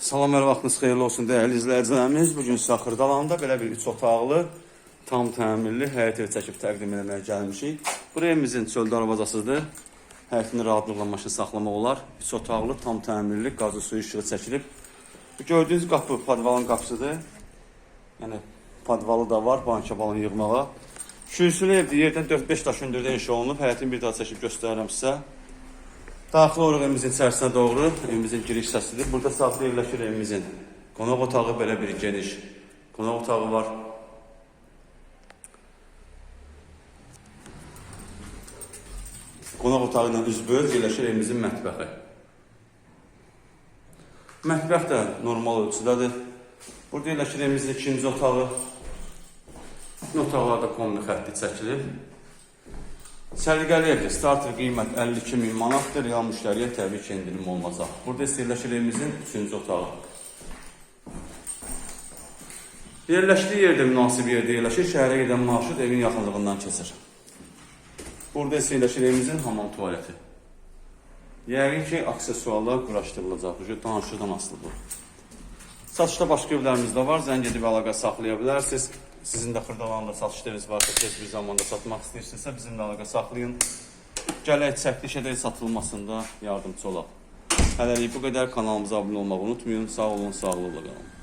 Salam hər vaxtınız xeyirli olsun dəyərli izləyicilərimiz. Bu gün Saxırdalanda belə bir 3 otaqlı, tam təmirli həyət evi çəkib təqdim etməyə gəlmişik. Bu evimizin çöl darvazasıdır. Həyətini rahatlıqla maşın saxlamaq olar. 3 otaqlı, tam təmirli, qazı suyu işığı çəkilib. Bu gördüyünüz qapı podvalın qapısıdır. Yəni podvalı da var, banka balon yığmağa. Şüysülü evdir. Yerdən 4-5 daş hündürdə inşa olunub. Həyətini bir daha çəkib göstərirəm sizə. Daxil oluruq evimizin içərisinə doğru. Evimizin giriş hissəsidir. Burada sağda yerləşir evimizin. Qonaq otağı belə bir geniş. Qonaq otağı var. Qonaq otağı ilə üzbəüz yerləşir evimizin mətbəxi. Mətbəx də normal ölçüdədir. Burada yerləşir evimizin ikinci otağı. Otaqlarda kombi xətti çəkilib. Səliqəli evdir. Starter qiymət 52 min manatdır. Real müştəriyə təbii ki, endirim olmazaq. Burada isə yerləşir evimizin 3-cü otağı. Yerləşdiyi yerdə münasib yerdə yerləşir. Şəhərə gedən marşrut evin yaxınlığından keçir. Burada isə yerləşir evimizin hamam tualeti. Yəqin ki, aksesuarlar quraşdırılacaq. Bu danışıqdan asılı bu. Satışda başqa evlərimiz də var. Zəng edib əlaqə saxlaya bilərsiniz. Sizin də Xırdalanda satış yeriniz varsa, tez bir zamanda satmaq istəyirsinizsə bizimlə əlaqə saxlayın. Gələk çəkiliş edək satılmasında yardımcı olaq. Hələlik bu qədər kanalımıza abunə olmağı unutmayın. Sağ olun, sağlıqla qalın.